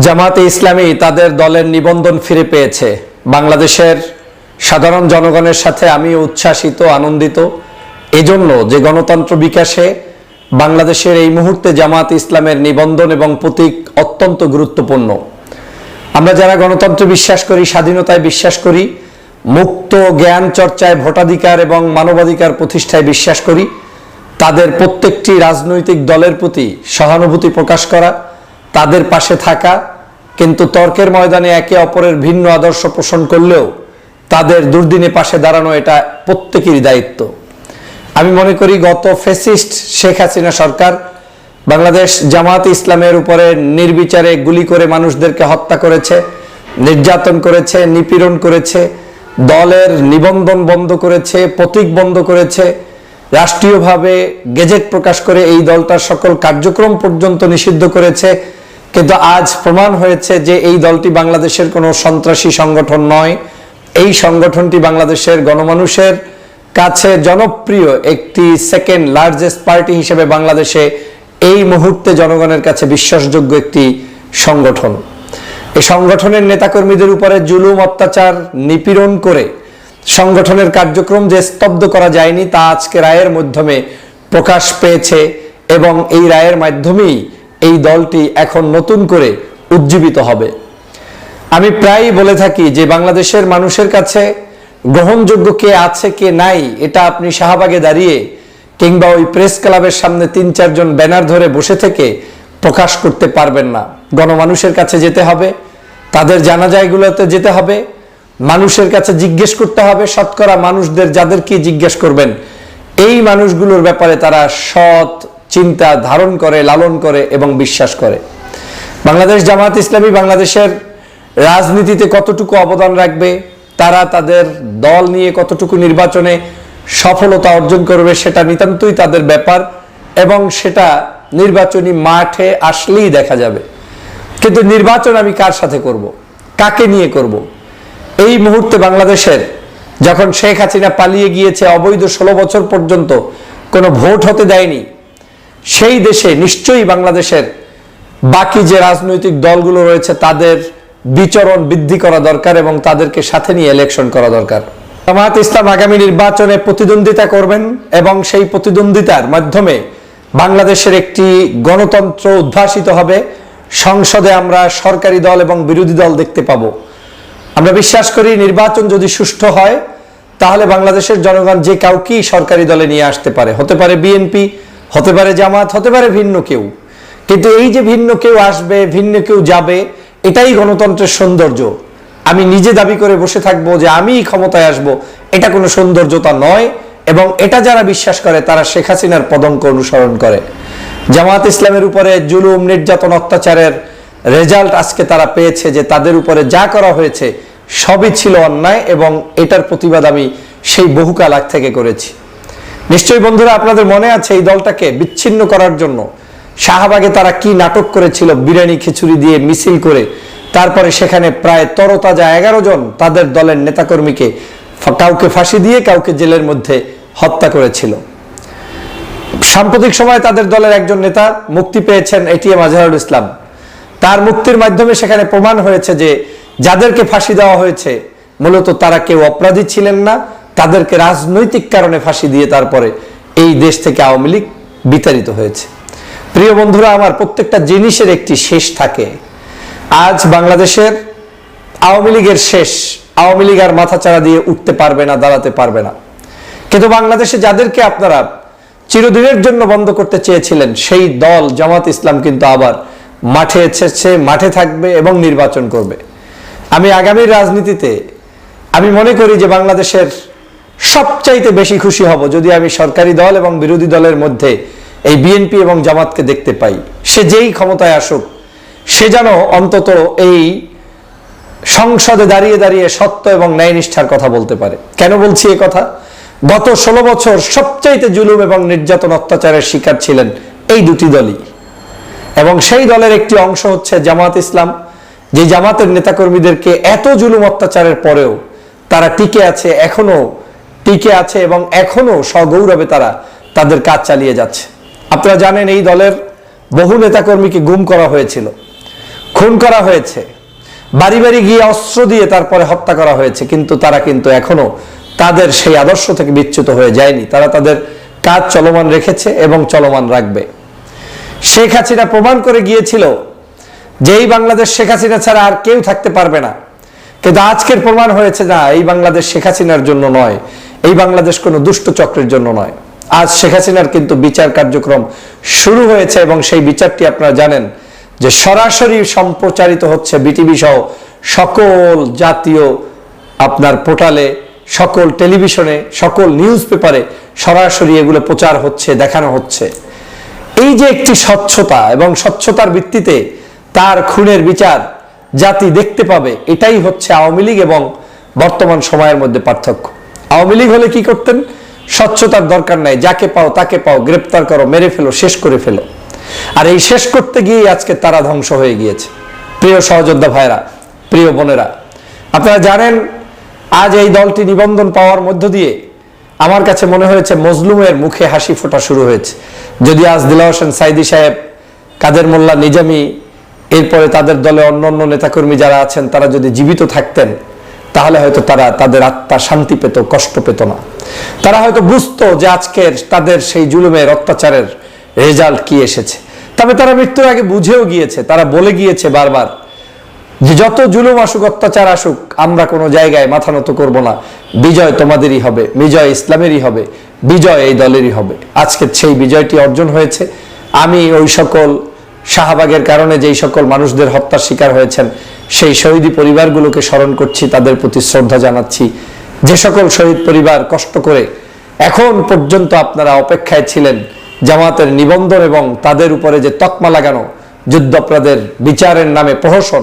জামাতে ইসলামী তাদের দলের নিবন্ধন ফিরে পেয়েছে। বাংলাদেশের সাধারণ জনগণের সাথে আমি উচ্ছ্বাসিত, আনন্দিত। এজন্য যে গণতন্ত্র বিকাশে বাংলাদেশের এই মুহূর্তে জামাত ইসলামের নিবন্ধন এবং প্রতীক অত্যন্ত গুরুত্বপূর্ণ। আমরা যারা গণতন্ত্রে বিশ্বাস করি, স্বাধীনতায় বিশ্বাস করি, মুক্ত জ্ঞান চর্চায় ভোটাধিকার এবং মানবাধিকার প্রতিষ্ঠায় বিশ্বাস করি, তাদের প্রত্যেকটি রাজনৈতিক দলের প্রতি সহানুভূতি প্রকাশ করা তাদের পাশে থাকা, কিন্তু তর্কের ময়দানে একে অপরের ভিন্ন আদর্শ পোষণ করলেও তাদের দুর্দিনে পাশে দাঁড়ানো এটা প্রত্যেকেরই দায়িত্ব। আমি মনে করি গত ফেসিস্ট শেখ হাসিনা সরকার বাংলাদেশ জামাত ইসলামের উপরে নির্বিচারে গুলি করে মানুষদেরকে হত্যা করেছে, নির্যাতন করেছে, নিপীড়ন করেছে, দলের নিবন্ধন বন্ধ করেছে, প্রতীক বন্ধ করেছে, রাষ্ট্রীয়ভাবে গেজেট প্রকাশ করে এই দলটার সকল কার্যক্রম পর্যন্ত নিষিদ্ধ করেছে কিন্তু আজ প্রমাণ হয়েছে যে এই দলটি বাংলাদেশের কোনো সন্ত্রাসী সংগঠন নয়। এই সংগঠনটি বাংলাদেশের গণমানুষের কাছে জনপ্রিয় একটি সেকেন্ড লার্জেস্ট পার্টি হিসেবে বাংলাদেশে এই মুহূর্তে জনগণের কাছে বিশ্বাসযোগ্য একটি সংগঠন। এই সংগঠনের নেতাকর্মীদের উপরে জুলুম, অত্যাচার, নিপীড়ন করে সংগঠনের কার্যক্রম যে স্তব্ধ করা যায়নি, তা আজকে রায়ের মাধ্যমে প্রকাশ পেয়েছে এবং এই রায়ের মাধ্যমেই এই দলটি এখন নতুন করে উজ্জীবিত হবে। আমি প্রায়ই বলে থাকি যে বাংলাদেশের মানুষের কাছে গ্রহণযোগ্য কে আছে কে নাই, এটা আপনি শাহবাগে দাঁড়িয়ে কিংবা ওই প্রেস ক্লাবের সামনে তিন চারজন ব্যানার ধরে বসে থেকে প্রকাশ করতে পারবেন না। গণমানুষের কাছে যেতে হবে, তাদের জানাজায়গুলোতে যেতে হবে, মানুষের কাছে জিজ্ঞেস করতে হবে, শতকরা মানুষদের যাদেরকে জিজ্ঞেস করবেন। এই মানুষগুলোর ব্যাপারে তারা সৎ চিন্তা ধারণ করে, লালন করে এবং বিশ্বাস করে। বাংলাদেশ জামাত ইসলামী বাংলাদেশের রাজনীতিতে কতটুকু অবদান রাখবে, তারা তাদের দল নিয়ে কতটুকু নির্বাচনে সফলতা অর্জন করবে সেটা নিতান্তই তাদের ব্যাপার এবং সেটা নির্বাচনী মাঠে আসলেই দেখা যাবে। কিন্তু নির্বাচন আমি কার সাথে করব? কাকে নিয়ে করব? এই মুহূর্তে বাংলাদেশের যখন শেখ হাসিনা পালিয়ে গিয়েছে, অবৈধ ষোলো বছর পর্যন্ত কোনো ভোট হতে দেয়নি সেই দেশে, নিশ্চয়ই বাংলাদেশের বাকি যে রাজনৈতিক দলগুলো রয়েছে, তাদের বিচরণ বৃদ্ধি করা দরকার এবং তাদেরকে সাথে নিয়ে ইলেকশন করা দরকার। জামায়াত ইসলাম আগামী নির্বাচনে প্রতিদ্বন্দ্বিতা করবেন এবং সেই প্রতিদ্বন্দ্বিতার মাধ্যমে বাংলাদেশের একটি গণতন্ত্র উদ্ভাসিত হবে। সংসদে আমরা সরকারি দল এবং বিরোধী দল দেখতে পাবো। আমরা বিশ্বাস করি, নির্বাচন যদি সুষ্ঠু হয়, তাহলে বাংলাদেশের জনগণ যে কাউকেই সরকারি দলে নিয়ে আসতে পারে। হতে পারে বিএনপি হতে পারে জামাত হতে পারে ভিন্ন কেউ। কিন্তু এই যে ভিন্ন কেউ আসবে, ভিন্ন কেউ যাবে, এটাই গণতন্ত্রের সৌন্দর্য। আমি নিজে দাবি করে বসে থাকব যে আমি ক্ষমতায় আসব, এটা কোনো সৌন্দর্যতা নয় এবং এটা যারা বিশ্বাস করে, তারা শেখ হাসিনার পদঙ্ক অনুসরণ করে। জামাত ইসলামের উপরে জুলুম, নির্যাতন, অত্যাচারের রেজাল্ট আজকে তারা পেয়েছে যে তাদের উপরে যা করা হয়েছে, সবই ছিল অন্যায় এবং এটার প্রতিবাদ আমি সেই বহুকাল আগ থেকে করেছি। নিশ্চয়ই বন্ধুরা আপনাদের মনে আছে এই দলটাকে বিচ্ছিন্ন করার জন্য। শাহবাগে তারা কি নাটক করেছিল, বিরিয়ানি, খিচুড়ি দিয়ে মিছিল করে, তারপরে সেখানে প্রায় তরতাজা এগারো জন তাদের দলের নেতাকর্মীকে কাউকে ফাঁসি দিয়ে কাউকে জেলের মধ্যে হত্যা করেছিল। সাম্প্রতিক সময়ে তাদের দলের একজন নেতা মুক্তি পেয়েছেন এটিএম আজহারুল ইসলাম। তার মুক্তির মাধ্যমে সেখানে প্রমাণ হয়েছে যে যাদেরকে ফাঁসি দেওয়া হয়েছে, মূলত তারা কেউ অপরাধী ছিলেন না তাদেরকে রাজনৈতিক কারণে ফাঁসি দিয়ে তারপরে এই দেশ থেকে আওয়ামী লীগ বিতাড়িত হয়েছে। প্রিয় বন্ধুরা, আমার প্রত্যেকটা জিনিসের একটি শেষ থাকে। আজ বাংলাদেশের আওয়ামী লীগের শেষ, আওয়ামী লীগ আর মাথাচাড়া দিয়ে উঠতে পারবে না, দাঁড়াতে পারবে না। কিন্তু বাংলাদেশে যাদেরকে আপনারা চিরদিনের জন্য বন্ধ করতে চেয়েছিলেন, সেই দল জামাত ইসলাম কিন্তু আবার মাঠে এসেছে, মাঠে থাকবে এবং নির্বাচন করবে। আমি আগামী রাজনীতিতে, আমি মনে করি যে বাংলাদেশের সবচাইতে বেশি খুশি হব যদি আমি সরকারি দল এবং বিরোধী দলের মধ্যে এই বিএনপি এবং জামাতকে দেখতে পাই। সে যেই ক্ষমতায় আসুক, সে যেন অন্তত এই সংসদে দাঁড়িয়ে দাঁড়িয়ে সত্য এবং ন্যায়নিষ্ঠার কথা বলতে পারে। কেন বলছি এ কথা? গত ষোলো বছর সবচাইতে জুলুম এবং নির্যাতন অত্যাচারের শিকার ছিলেন এই দুটি দলই। এবং সেই দলের একটি অংশ হচ্ছে জামাত ইসলাম, যে জামাতের নেতাকর্মীদেরকে এত জুলুম অত্যাচারের পরেও তারা টিকে আছে এখনও টিকে আছে এবং এখনও সগৌরবে তারা তাদের কাজ চালিয়ে যাচ্ছে। আপনারা জানেন এই দলের বহু নেতাকর্মীকে গুম করা হয়েছিল, খুন করা হয়েছে বাড়ি বাড়ি গিয়ে অস্ত্র দিয়ে তারপরে হত্যা করা হয়েছে, কিন্তু তারা কিন্তু এখনও তাদের সেই আদর্শ থেকে বিচ্যুত হয়ে যায়নি। তারা তাদের কাজ চলমান রেখেছে এবং চলমান রাখবে। শেখ হাসিনা প্রমাণ করে গিয়েছিল যে এই বাংলাদেশ শেখ হাসিনা ছাড়া আর কেউ থাকতে পারবে না। কিন্তু আজকের প্রমাণ হয়েছে, না, এই বাংলাদেশ শেখ হাসিনার জন্য নয়। এই বাংলাদেশ কোনো দুষ্ট চক্রের জন্য নয়। আজ শেখ হাসিনার কিন্তু বিচার কার্যক্রম শুরু হয়েছে এবং সেই বিচারটি আপনারা জানেন যে সরাসরি সম্প্রচারিত হচ্ছে বিটিভি সহ সকল জাতীয় আপনার পোর্টালে, সকল টেলিভিশনে, সকল নিউজ পেপারে সরাসরি এগুলো প্রচার হচ্ছে, দেখানো হচ্ছে। এই যে একটি স্বচ্ছতা এবং স্বচ্ছতার ভিত্তিতে তার খুনের বিচার জাতি দেখতে পাবে, এটাই হচ্ছে আওয়ামী লীগ এবং বর্তমান সময়ের মধ্যে পার্থক্য। আওয়ামী লীগ হলে কি করতেন? স্বচ্ছতার দরকার নাই, যাকে পাও তাকে পাও, গ্রেপ্তার করো, মেরে ফেলো, শেষ করে ফেলো। আর এই শেষ করতে গিয়ে আজকে তারা ধ্বংস হয়ে গিয়েছে। প্রিয় সহযোদ্ধা ভাইরা, প্রিয় বোনেরা, আপনারা জানেন, আজ এই দলটি নিবন্ধন পাওয়ার মধ্য দিয়ে আমার কাছে মনে হয়েছে মজলুমের মুখে হাসি ফোটা শুরু হয়েছে। যদি আজ দিলা হোসেন সাইদি সাহেব, কাদের মোল্লা নিজামি, এরপরে তাদের দলে অন্য অন্য নেতাকর্মী যারা আছেন, তারা যদি জীবিত থাকতেন তাহলে হয়তো তারা তাদের আত্মা শান্তি পেত, কষ্ট পেত না। তারা হয়তো বুঝতো যে আজকের তাদের সেই জুলুমের অত্যাচারের রেজাল্ট কি এসেছে। তবে তারা মৃত্যুর আগে বুঝেও গিয়েছে, তারা বলে গিয়েছে বারবার যে যত জুলুম আসুক, অত্যাচার আসুক, আমরা কোনো জায়গায় মাথা নত করব না। বিজয় তোমাদেরই হবে, বিজয় ইসলামেরই হবে, বিজয় এই দলেরই হবে। আজকে সেই বিজয়টি অর্জন হয়েছে। আমি ওই সকল শাহবাগের কারণে যেই সকল মানুষদের হত্যার শিকার হয়েছেন সেই শহীদি পরিবারগুলোকে স্মরণ করছি, তাদের প্রতি শ্রদ্ধা জানাচ্ছি। যে সকল শহীদ পরিবার কষ্ট করে এখন পর্যন্ত আপনারা অপেক্ষায় ছিলেন, জামাতের নিবন্ধন এবং তাদের উপরে যে তকমা লাগানো যুদ্ধাপরাধের বিচারের নামে প্রহসন,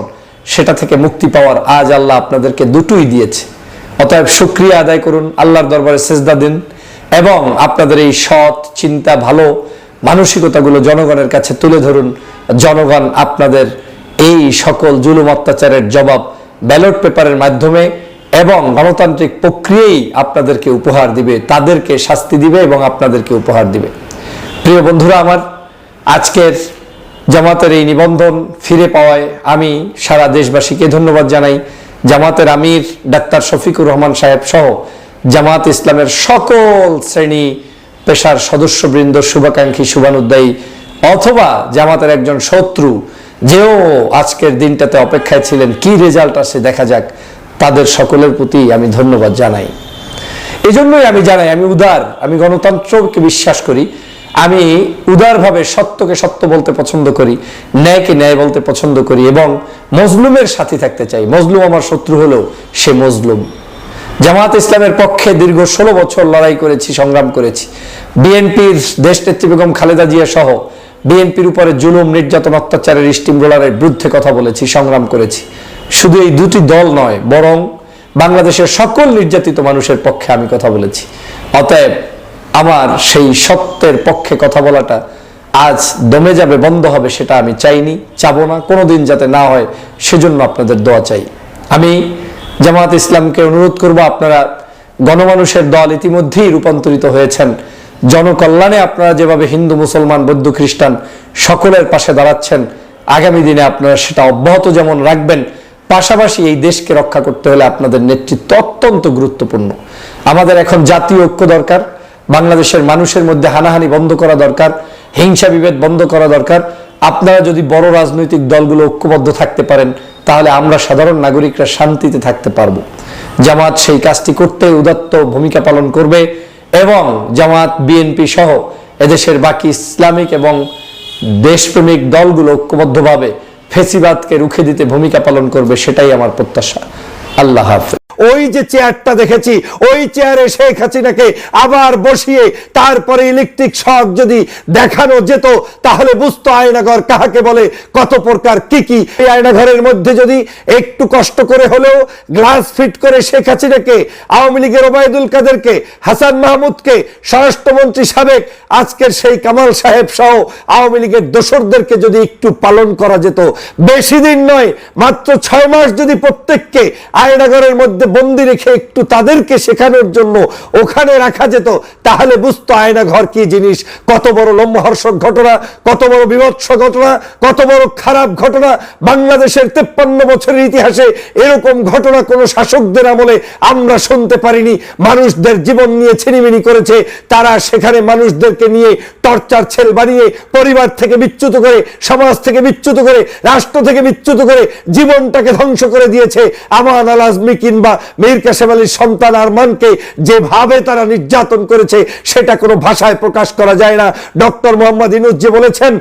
সেটা থেকে মুক্তি পাওয়ার আজ আল্লাহ আপনাদেরকে দুটোই দিয়েছে। অতএব সুক্রিয়া আদায় করুন, আল্লাহর দরবারে সেজদা দিন এবং আপনাদের এই সৎ, চিন্তা, ভালো মানসিকতাগুলো জনগণের কাছে তুলে ধরুন। জনগণ আপনাদের এই সকল জুলুম অত্যাচারের জবাব ব্যালট পেপারের মাধ্যমে এবং গণতান্ত্রিক প্রক্রিয়াই আপনাদেরকে উপহার দিবে, তাদেরকে শাস্তি দিবে এবং আপনাদেরকে উপহার দিবে। প্রিয় বন্ধুরা আমার, আজকের জামাতের এই নিবন্ধন ফিরে পাওয়ায় আমি সারা দেশবাসীকে ধন্যবাদ জানাই। জামাতের আমির ডাক্তার শফিকুর রহমান সাহেব সহ জামাত ইসলামের সকল শ্রেণি পেশার সদস্যবৃন্দ, শুভাকাঙ্ক্ষী শুভানুদ্দায়ী অথবা জামাতের একজন শত্রু যেও আজকের দিনটাতে অপেক্ষায় ছিলেন, কি রেজাল্ট আসে দেখা যাক। তাদের সকলের প্রতি আমি ধন্যবাদ জানাই। এই জন্যই আমি জানাই, আমি উদার, আমি গণতন্ত্রকে বিশ্বাস করি। আমি উদারভাবে সত্যকে সত্য বলতে পছন্দ করি, ন্যায়কে ন্যায় বলতে পছন্দ করি এবং মজলুমের সাথে থাকতে চাই। মজলুম আমার শত্রু হলেও সে মজলুম। জামাত ইসলামের পক্ষে দীর্ঘ ষোলো বছর লড়াই করেছি, সংগ্রাম করেছি। বিএনপির দেশ নেত্রী বেগম খালেদা জিয়া সহ বিএনপির উপরে জুলুম, নির্যাতন, অত্যাচারের স্টিম রোলারের বিরুদ্ধে কথা বলেছি, সংগ্রাম করেছি। শুধু এই দুটি দল নয়, বরং বাংলাদেশের সকল নির্যাতিত মানুষের পক্ষে আমি কথা বলেছি। অতএব আমার সেই সত্যের পক্ষে কথা বলাটা আজ দমে যাবে, বন্ধ হবে, সেটা আমি চাইনি, চাবো না। কোনোদিন যাতে না হয়, সেজন্য আপনাদের দোয়া চাই। আমি জামাত ইসলামকে অনুরোধ করব, আপনারা গণমানুষের দল ইতিমধ্যেই রূপান্তরিত হয়েছেন। জনকল্যাণে আপনারা যেভাবে হিন্দু, মুসলমান, বৌদ্ধ, খ্রিস্টান সকলের পাশে দাঁড়াচ্ছেন, আগামী দিনে আপনারা সেটা অব্যাহত যেমন রাখবেন, পাশাপাশি এই দেশকে রক্ষা করতে হলে আপনাদের নেতৃত্ব অত্যন্ত গুরুত্বপূর্ণ। আমাদের এখন জাতীয় ঐক্য দরকার, বাংলাদেশের মানুষের মধ্যে হানাহানি বন্ধ করা দরকার, হিংসা বিভেদ বন্ধ করা দরকার আপনারা যদি বড় রাজনৈতিক দলগুলো ঐক্যবদ্ধ থাকতে পারেন, তাহলে আমরা সাধারণ নাগরিকরা শান্তিতে থাকতে পারব। জামাত সেই কাজটি করতে উদাত্ত ভূমিকা পালন করবে এবং জামাত, বিএনপি সহ এদেশের বাকি ইসলামিক এবং দেশপ্রেমিক দলগুলো ঐক্যবদ্ধভাবে ফেসিবাদকে রুখে দিতে ভূমিকা পালন করবে, সেটাই আমার প্রত্যাশা। আল্লাহ হাফেজ। ওই যে চেয়ারটা দেখেছি, ওই চেয়ারে শেখ হাসিনাকে আবার বসিয়ে তারপরে ইলেকট্রিক শক যদি দেখানো যেত, তাহলে বুঝতো আয়নাঘর কাহাকে বলে, কত প্রকার কি কি। এই আয়নাঘরের মধ্যে যদি একটু কষ্ট করে হলেও গ্লাস ফিট করে শেখ হাসিনাকে, আওয়ামী লীগের ওবায়দুল কাদেরকে, হাসান মাহমুদকে, স্বরাষ্ট্রমন্ত্রী সাবেক আজকের সেই কামাল সাহেব সহ আওয়ামী লীগের দোসরদেরকে যদি একটু পালন করা যেত, বেশি দিন নয়, মাত্র ছয় মাস যদি প্রত্যেককে আয়নাঘরের মধ্যে মধ্যে বন্দি রেখে একটু তাদেরকে শেখানোর জন্য ওখানে রাখা যেত, তাহলে বুঝতো আয়নাঘর কি জিনিস। কত বড় লম্বহর্ষক ঘটনা, কত বড় বিভৎস ঘটনা, কত বড় খারাপ ঘটনা। বাংলাদেশের তেপ্পান্ন বছরের ইতিহাসে এরকম ঘটনা কোনো শাসকদের আমলে আমরা শুনতে পারিনি। মানুষদের জীবন নিয়ে ছিনিমিনি করেছে। তারা সেখানে মানুষদেরকে নিয়ে টর্চার ছেল বানিয়ে পরিবার থেকে বিচ্যুত করে, সমাজ থেকে বিচ্যুত করে, রাষ্ট্র থেকে বিচ্যুত করে জীবনটাকে ধ্বংস করে দিয়েছে আমান আল আজমি কিংবা মীর কাসেম আলীর সন্তান আরমানকে যেভাবে তারা নির্যাতন করেছে, সেটা কোনো ভাষায় প্রকাশ করা যায় না। ডক্টর মোহাম্মদ ইনুজ যে বলেছেন,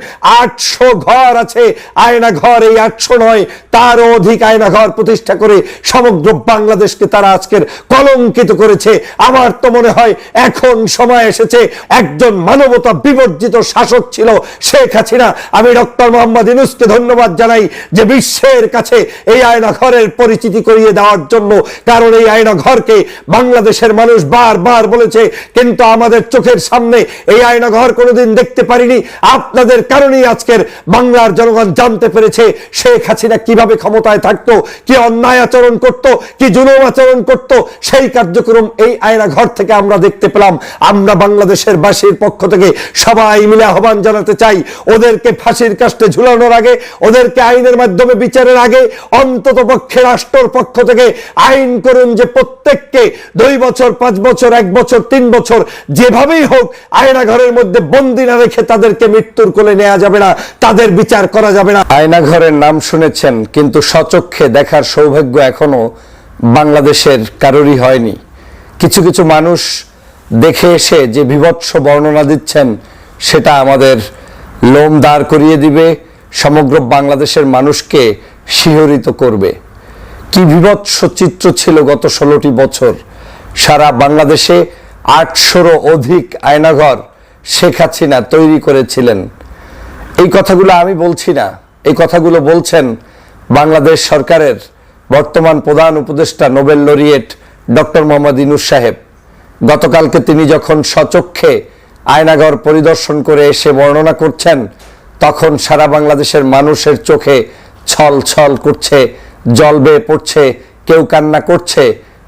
আটশো ঘর আছে, আয়না ঘর এই আটশো নয়, তারও অধিক আয়না ঘর প্রতিষ্ঠা করে সমগ্র বাংলাদেশকে তারা আজকের কলঙ্কিত করেছে। আমার তো মনে হয় এখন সময় এসেছে, একজন মানবতা বিবর্জিত শাসক ছিল শেখ হাসিনা। আমি ডক্টর মোহাম্মদ ইনুসকে ধন্যবাদ জানাই যে বিশ্বের কাছে এই আয়না ঘরের পরিচিতি করিয়ে দেওয়ার জন্য, কারণ এই আয়না ঘরকে বাংলাদেশের মানুষ বারবার বলেছে, কিন্তু আমাদের চোখের সামনে এই আয়না ঘর কোনোদিন দেখতে পারিনি। আপনাদের কারণেই আজকের বাংলার জনগণ জানতে পেরেছে শেখ হাসিনা কীভাবে ক্ষমতায় থাকতো, কি অন্যায় আচরণ করত, কি জুলুম আচরণ করত। সেই কার্যক্রম এই আয়না ঘর থেকে আমরা দেখতে পেলাম। আমরা বাংলাদেশের বাসীর পক্ষ থেকে সবাই মিলে আহ্বান জানাতে চাই। ওদেরকে ফাঁসির কাস্টে ঝুলানোর আগে, ওদেরকে আইনের মাধ্যমে বিচারের আগে অন্তত পক্ষে রাষ্ট্রের পক্ষ থেকে আইন করুন যে প্রত্যেককে দুই বছর, পাঁচ বছর, এক বছর, তিন বছর, যেভাবেই হোক আয়না ঘরের মধ্যে বন্দি না রেখে তাদেরকে মৃত্যুর কোলে নেওয়া যাবে না, তাদের বিচার করা যাবে না। আয়না ঘরের নাম শুনেছেন, কিন্তু সচক্ষে দেখার সৌভাগ্য এখনও বাংলাদেশের কারোরই হয়নি। কিছু কিছু মানুষ দেখে এসে যে বিভৎস বর্ণনা দিচ্ছেন সেটা আমাদের লোম দাঁড় করিয়ে দিবে, সমগ্র বাংলাদেশের মানুষকে শিহরিত করবে। কি বিভৎস চিত্র ছিল গত ষোলোটি বছর। সারা বাংলাদেশে আটশোরও অধিক আয়নাঘর শেখ হাসিনা তৈরি করেছিলেন। এই কথাগুলো আমি বলছি না। এই কথাগুলো বলছেন বাংলাদেশ সরকারের বর্তমান প্রধান উপদেষ্টা, Nobel laureate doctor Mohammad Yunus সাহেব। গতকালকে তিনি যখন সচক্ষে আয়নাঘর পরিদর্শন করে এসে বর্ণনা করছেন, তখন সারা বাংলাদেশের মানুষের চোখে ছল ছল করছে, জল বেয়ে পড়ছে, কেউ কান্না করছে,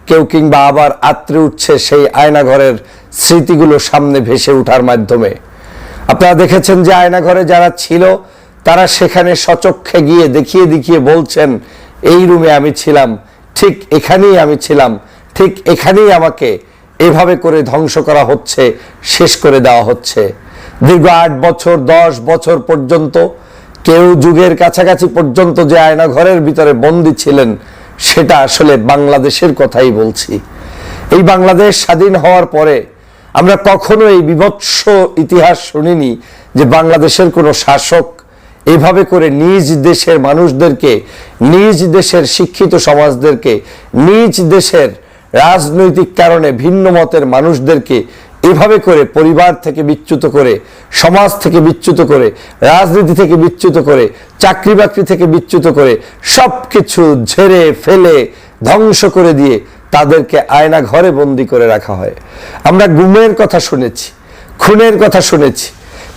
কেউ কিংবা আবার আত্রে উঠছে সেই আয়নাঘরের স্মৃতিগুলো সামনে ভেসে ওঠার মাধ্যমে। আপনারা দেখেছেন যে আয়নাঘরে যারা ছিল, তারা সেখানে সচক্ষে গিয়ে দেখিয়ে দেখিয়ে বলছেন, এই রুমে আমি ছিলাম, ঠিক এখানেই আমি ছিলাম, ঠিক এখানেই আমাকে এভাবে করে ধ্বংস করা হচ্ছে, শেষ করে দেওয়া হচ্ছে। দীর্ঘ আট বছর, দশ বছর পর্যন্ত, কেউ যুগের কাছাকাছি পর্যন্ত যে আয়নাঘরের ভিতরে বন্দী ছিলেন, সেটা আসলে বাংলাদেশের কথাই বলছি। এই বাংলাদেশ স্বাধীন হওয়ার পরে আমরা কখনো এই বিভৎস ইতিহাস শুনিনি যে বাংলাদেশের কোনো শাসক এভাবে করে নিজ দেশের মানুষদেরকে, নিজ দেশের শিক্ষিত সমাজদেরকে, নিজ দেশের রাজনৈতিক কারণে ভিন্ন মতের মানুষদেরকে এভাবে করে পরিবার থেকে বিচ্যুত করে, সমাজ থেকে বিচ্যুত করে, রাজনীতি থেকে বিচ্যুত করে, চাকরি বাকরি থেকে বিচ্যুত করে সব কিছু ঝেড়ে ফেলে ধ্বংস করে দিয়ে তাদেরকে আয়না ঘরে বন্দি করে রাখা হয়। আমরা গুমের কথা শুনেছি, খুনের কথা শুনেছি,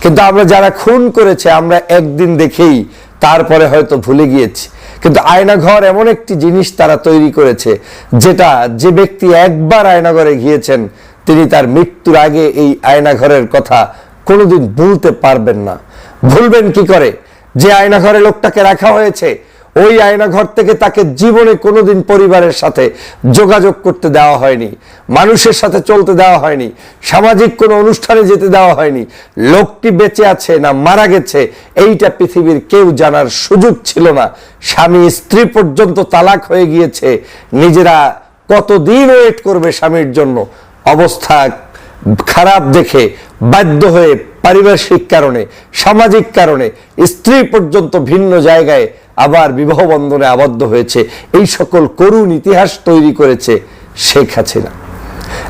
কিন্তু আমরা যারা খুন করেছে আমরা একদিন দেখেই তারপরে হয়তো ভুলে গিয়েছি। কিন্তু আয়নাঘর এমন একটি জিনিস তারা তৈরি করেছে, যেটা যে ব্যক্তি একবার আয়নাঘরে গিয়েছেন, তিনি তার মৃত্যুর আগে এই আয়নাঘরের কথা কোনোদিন ভুলতে পারবেন না। ভুলবেন কি করে? যে আয়নাঘরে লোকটাকে রাখা হয়েছে ওই আয়নাঘর থেকে তাকে জীবনে কোনোদিন পরিবারের সাথে যোগাযোগ করতে দেওয়া হয়নি, মানুষের সাথে চলতে দেওয়া হয়নি, সামাজিক কোনো অনুষ্ঠানে যেতে দেওয়া হয়নি। লোকটি বেঁচে আছে না মারা গেছে, এইটা পৃথিবীর কেউ জানার সুযোগ ছিল না। স্বামী স্ত্রী পর্যন্ত তালাক হয়ে গিয়েছে, নিজেরা কতদিন ওয়েট করবে স্বামীর জন্য? অবস্থা খারাপ দেখে বাধ্য হয়ে পারিপার্শ্বিক কারণে, সামাজিক কারণে স্ত্রী পর্যন্ত ভিন্ন জায়গায় আবার বিবাহ বন্ধনে আবদ্ধ হয়েছে। এই সকল করুণ ইতিহাস তৈরি করেছে শেখ হাসিনা।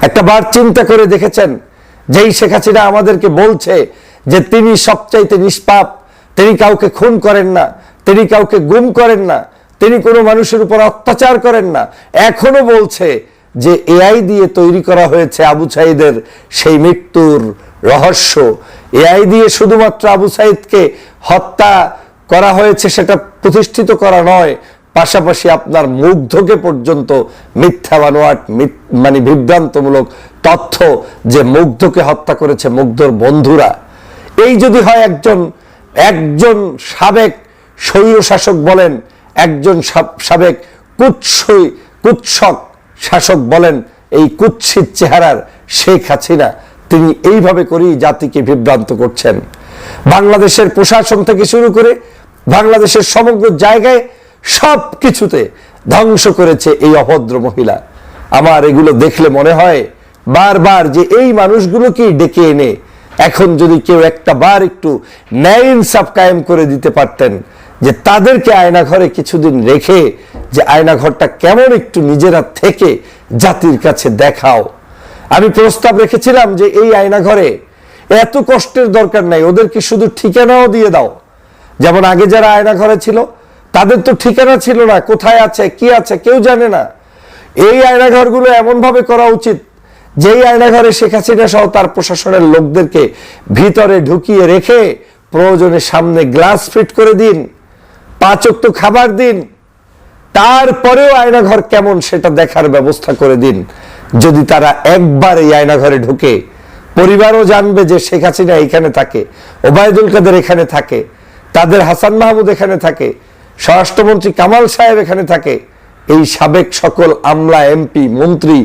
একটা বার চিন্তা করে দেখেছেন যেই শেখ হাসিনা আমাদেরকে বলছে যে তিনি সবচাইতে নিষ্পাপ, তিনি কাউকে খুন করেন না, তিনি কাউকে গুম করেন না, তিনি কোনো মানুষের উপর অত্যাচার করেন না। এখনও বলছে যে এআই দিয়ে তৈরি করা হয়েছে আবু সাইদের সেই মৃত্যুর রহস্য। এআই দিয়ে শুধুমাত্র আবু সাইদকে হত্যা করা হয়েছে সেটা প্রতিষ্ঠিত করা নয়। পাশাপাশি আপনার মুগ্ধকে পর্যন্ত মিথ্যা বানোয়াট মানে বিভ্রান্তমূলক তথ্য যে মুগ্ধকে হত্যা করেছে মুগ্ধর বন্ধুরা। এই যদি হয় একজন একজন সাবেক স্বৈর শাসক বলেন, একজন সাব- সাবেক কুৎসই, কুৎসক শাসক বলেন, এই কুৎসিত চেহারার শেখ হাসিনা, তিনি এইভাবে করেই জাতিকে বিভ্রান্ত করছেন। বাংলাদেশের প্রশাসন থেকে শুরু করে বাংলাদেশের সমগ্র জায়গায় সব কিছুতে ধ্বংস করেছে এই অভদ্র মহিলা। আমার এগুলো দেখলে মনে হয় বারবার যে এই মানুষগুলোকেই ডেকে এনে এখন যদি কেউ একটা বার একটু ন্যায় ইনসাফ কায়েম করে দিতে পারতেন, যে তাদেরকে আয়নাঘরে কিছুদিন রেখে যে আয়নাঘরটা কেমন একটু নিজেরা থেকে জাতির কাছে দেখাও। আমি প্রস্তাব রেখেছিলাম যে এই আয়নাঘরে এত কষ্টের দরকার নাই। ওদেরকে শুধু ঠিকানাও দিয়ে দাও। যেমন আগে যারা আয়নাঘরে ছিল, তাদের তো ঠিকানা ছিল না, কোথায় আছে, কি আছে, কেউ জানে না। এই আয়নাঘরগুলো এমন ভাবে করা উচিত, যেই আয়নাঘরে শেখ হাসিনা সহ তার প্রশাসনের লোকদেরকে ভিতরে ঢুকিয়ে রেখে প্রয়োজনে সামনে গ্লাস ফিট করে দিন, পাঁচ অক্ত খাবার দিন, তারপরেও আয়নাঘর কেমন সেটা দেখার ব্যবস্থা করে দিন। যদি তারা একবার এই আয়নাঘরে ঢুকে পরিবারও জানবে যে শেখ হাসিনা এখানে থাকে, ওবায়দুল কাদের এখানে থাকে, তাদের হাসান মাহমুদ এখানে থাকে, স্বরাষ্ট্রমন্ত্রী কামাল সাহেব এখানে থাকে, এই সাবেক সকল আমলা, এমপি, মন্ত্রী,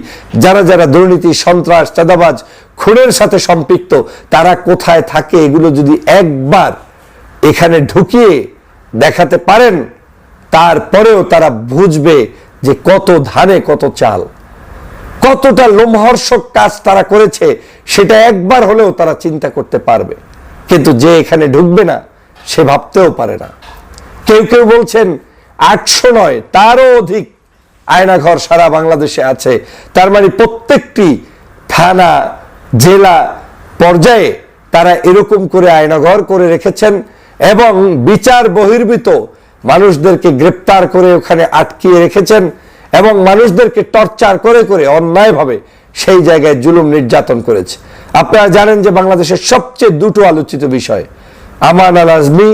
যারা যারা দুর্নীতি, সন্ত্রাস, চাঁদাবাজ, খুনের সাথে সম্পৃক্ত, তারা কোথায় থাকে এগুলো যদি একবার এখানে ঢুকিয়ে দেখাতে পারেন, তারপরেও তারা বুঝবে যে কত ধানে কত চাল। কতটা লোমহর্ষক কাজ তারা করেছে, সেটা একবার হলেও তারা চিন্তা করতে পারবে। কিন্তু যে এখানে ঢুকবে না, সে ভাবতেও পারে না। কেউ কেউ বলছেন, আটশো নয়, তারও অধিক আয়নাঘর সারা বাংলাদেশে আছে। তার মানে প্রত্যেকটি থানা, জেলা পর্যায়ে তারা এরকম করে আয়নাঘর করে রেখেছেন এবং বিচার বহির্ভূত মানুষদেরকে গ্রেপ্তার করে ওখানে আটকিয়ে রেখেছেন। এবং মানুষদেরকে টর্চার করে করে, অন্যায়ভাবে সেই জায়গায় জুলুম নির্যাতন করেছে। আপনারা জানেন যে বাংলাদেশের সবচেয়ে দুটো আলোচিত বিষয়, আমান আল আজমি,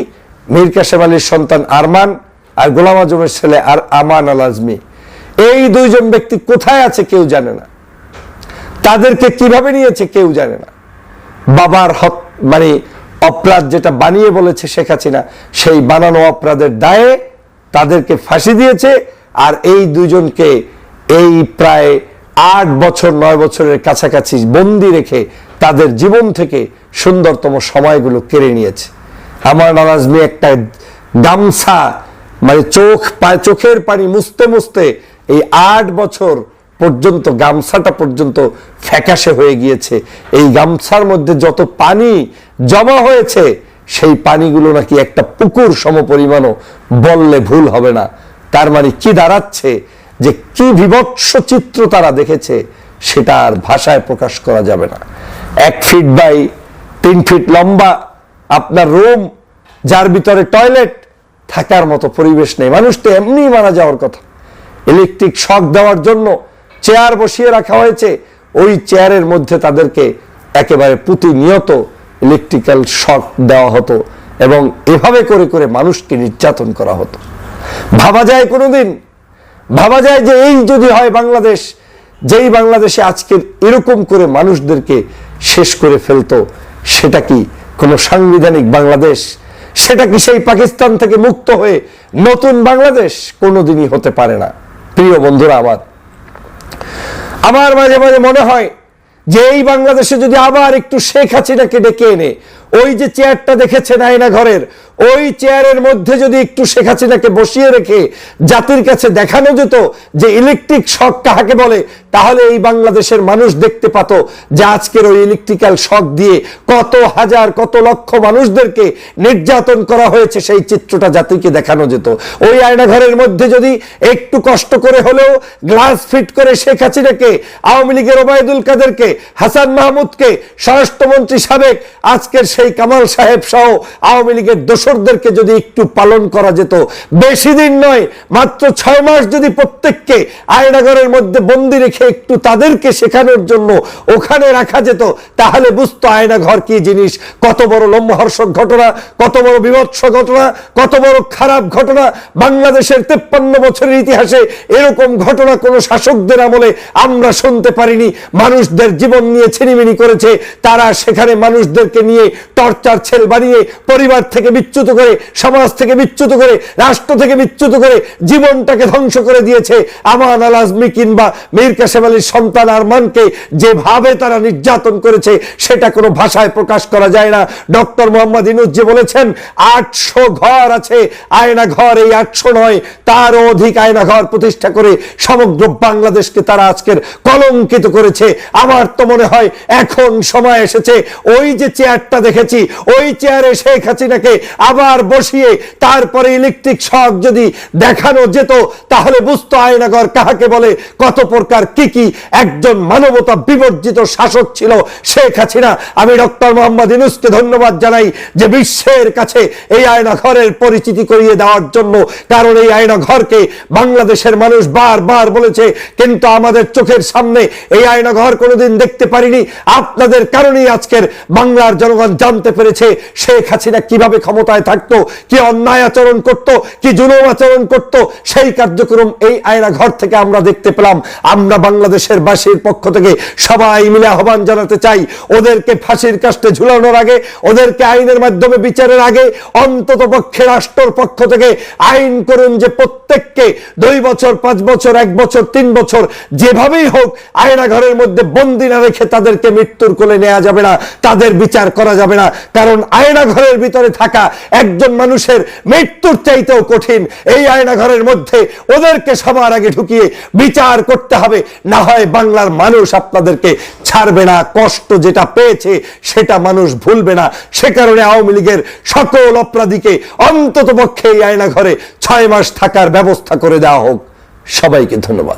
মীর কাসেম আলীর সন্তান আরমান আর গোলাম আজমের ছেলে আর আমান আল আজমি। এই দুইজন ব্যক্তি কোথায় আছে কেউ জানে না। তাদেরকে কীভাবে নিয়েছে কেউ জানে না। বাবার হত মানে অপরাধ যেটা বানিয়ে বলেছে শেখ হাসিনা, সেই বানানো অপরাধের দায়ে তাদেরকে ফাঁসি দিয়েছে আর এই দুজনকে এই প্রায় আট বছর, নয় বছরের কাছাকাছি বন্দি রেখে তাদের জীবন থেকে সুন্দরতম সময়গুলো কেড়ে নিয়েছে। আমার নারাজমি একটা গামছা মানে চোখ চোখের পানি মুছতে মুছতে এই আট বছর পর্যন্ত, গামছাটা পর্যন্ত ফ্যাকাশে হয়ে গিয়েছে। এই গামছার মধ্যে যত পানি জমা হয়েছে, সেই পানিগুলো নাকি একটা পুকুর সমপরিমাণও বললে ভুল হবে না। তার মানে কি দাঁড়াচ্ছে, যে কি বিভৎস চিত্র তারা দেখেছে, সেটা আর ভাষায় প্রকাশ করা যাবে না। এক ফিট বাই তিন ফিট লম্বা, আপনার রুম যার ভিতরে টয়লেট থাকার মতো পরিবেশ নেই। মানুষ তো এমনি মারা যাওয়ার কথা। ইলেকট্রিক শক দেওয়ার জন্য চেয়ার বসিয়ে রাখা হয়েছে। ওই চেয়ারের মধ্যে তাদেরকে একেবারে প্রতিনিয়ত ইলেকট্রিক্যাল শক দেওয়া হতো এবং এভাবে করে করে মানুষকে নির্যাতন করা হতো। ভাবা যায় কোনোদিন। ভাবা যায় যে এই যদি হয় বাংলাদেশ, যেই বাংলাদেশে আজকের এরকম করে মানুষদেরকে শেষ করে ফেলতো, সেটা কি কোনো সাংবিধানিক বাংলাদেশ? সেটা কি সেই পাকিস্তান থেকে মুক্ত হয়ে নতুন বাংলাদেশ? কোনোদিনই হতে পারে না। প্রিয় বন্ধুরা আমার আমার মাঝে মাঝে মনে হয় যে এই বাংলাদেশে যদি আবার একটু শেখ হাসিনাকে ডেকে এনে, ওই যে চেয়ারটা দেখেছেন আয়না ঘরের ওই চেয়ারের মধ্যে যদি একটু শেখ হাসিনাকে বসিয়ে রেখে জাতির কাছে দেখানো যেত যে ইলেকট্রিক শক কাহাকে বলে, তাহলে এই বাংলাদেশের মানুষ দেখতে পাত যে আজকের ওই ইলেকট্রিক্যাল শক দিয়ে কত হাজার, কত লক্ষ মানুষদেরকে নির্যাতন করা হয়েছে, সেই চিত্রটা জাতিকে দেখানো যেত। ওই আয়নাঘরের মধ্যে যদি একটু কষ্ট করে হলেও গ্লাস ফিট করে শেখ হাসিনাকে, আওয়ামী লীগের ওবায়দুল কাদেরকে, হাসান মাহমুদকে, স্বরাষ্ট্রমন্ত্রী সাবেক আজকের সেই কামাল সাহেব সহ আওয়ামী লীগের দোষ দোসরদেরকে যদি একটু পালন করা যেত, বেশি দিন নয়, মাত্র ছয় মাস যদি প্রত্যেককে আয়নাগরের মধ্যে বন্দি রেখে একটু তাদেরকে শেখানোর জন্য ওখানে রাখা যেত, তাহলে বুঝতো আয়নাঘর কি জিনিস। কত বড় লম্বহর্ষক ঘটনা, কত বড় বিভৎস ঘটনা, কত বড় খারাপ ঘটনা। বাংলাদেশের তেপ্পান্ন বছরের ইতিহাসে এরকম ঘটনা কোনো শাসকদের আমলে আমরা শুনতে পারিনি। মানুষদের জীবন নিয়ে ছিনিমিনি করেছে, তারা সেখানে মানুষদেরকে নিয়ে টর্চার, ছেল বানিয়ে পরিবার থেকে বিচ্যুত করে, সমাজ থেকে বিচ্যুত করে, রাষ্ট্র থেকে বিচ্যুত করে জীবনটাকে ধ্বংস করে দিয়েছে আমান আল আজমি কিংবা মীর কাসেম আলীর সন্তান আরমানকে যেভাবে তারা নির্যাতন করেছে, সেটা কোনো ভাষায় প্রকাশ করা যায় না। ডক্টর মোহাম্মদ ইনুজ যে বলেছেন, আটশো ঘর আছে, আয়না ঘর এই আটশো নয় তারও অধিক আয়না ঘর প্রতিষ্ঠা করে সমগ্র বাংলাদেশকে তারা আজকের কলঙ্কিত করেছে। আমার তো মনে হয় এখন সময় এসেছে, ওই যে চেয়ারটা দেখেছি, ওই চেয়ারে শেখ হাসিনাকে আবার বসিয়ে তারপরে ইলেকট্রিক শক যদি দেখানো যেত, তাহলে বুঝতো আয়নাগর কাহাকে বলে কত প্রকার কি কি একজন মানবতা বিবর্জিত শাসক ছিল শেখ হাসিনা। আমি ডক্টর মোহাম্মদ ইনুসকে ধন্যবাদ জানাই যে বিশ্বের কাছে এই আয়না ঘরের পরিচিতি করিয়ে দেওয়ার জন্য, কারণ এই আয়না ঘরকে বাংলাদেশের মানুষ বারবার বলেছে, কিন্তু আমাদের চোখের সামনে এই আয়না ঘর কোনোদিন দেখতে পারিনি। আপনাদের কারণেই আজকের বাংলার জনগণ জানতে পেরেছে শেখ হাসিনা কীভাবে ক্ষমতায় থাকতো, কি অন্যায় আচরণ করত, কি জুলুম আচরণ করত, সেই কার্যক্রম এই আয়না ঘর থেকে আমরা দেখতে পেলাম। আমরা বাংলাদেশের বাসীর পক্ষ থেকে সবাই মিলে আহ্বান জানাতে চাই, ওদেরকে ফাঁসির কাস্টে ঝুলানোর আগে, ওদেরকে আইনের মাধ্যমে বিচারের আগে, অন্তত পক্ষে রাষ্ট্রের পক্ষ থেকে আইন করুন যে প্রত্যেককে দুই বছর, পাঁচ বছর, এক বছর, তিন বছর, যেভাবেই হোক আয়না ঘরের মধ্যে বন্দি না রেখে তাদেরকে মৃত্যুর কোলে নেওয়া যাবে না, তাদের বিচার করা যাবে না। কারণ আয়না ঘরের ভিতরে থাকা একজন মানুষের মৃত্যুর চাইতেও কঠিন। এই আয়নাঘরের মধ্যে ওদেরকে সবার আগে ঢুকিয়ে বিচার করতে হবে। না হয় বাংলার মানুষ আপনাদেরকে ছাড়বে না, কষ্ট যেটা পেয়েছে সেটা মানুষ ভুলবে না। সে কারণে আওয়ামী লীগের সকল অপরাধীকে অন্তত পক্ষে এই আয়নাঘরে ছয় মাস থাকার ব্যবস্থা করে দেওয়া হোক। সবাইকে ধন্যবাদ।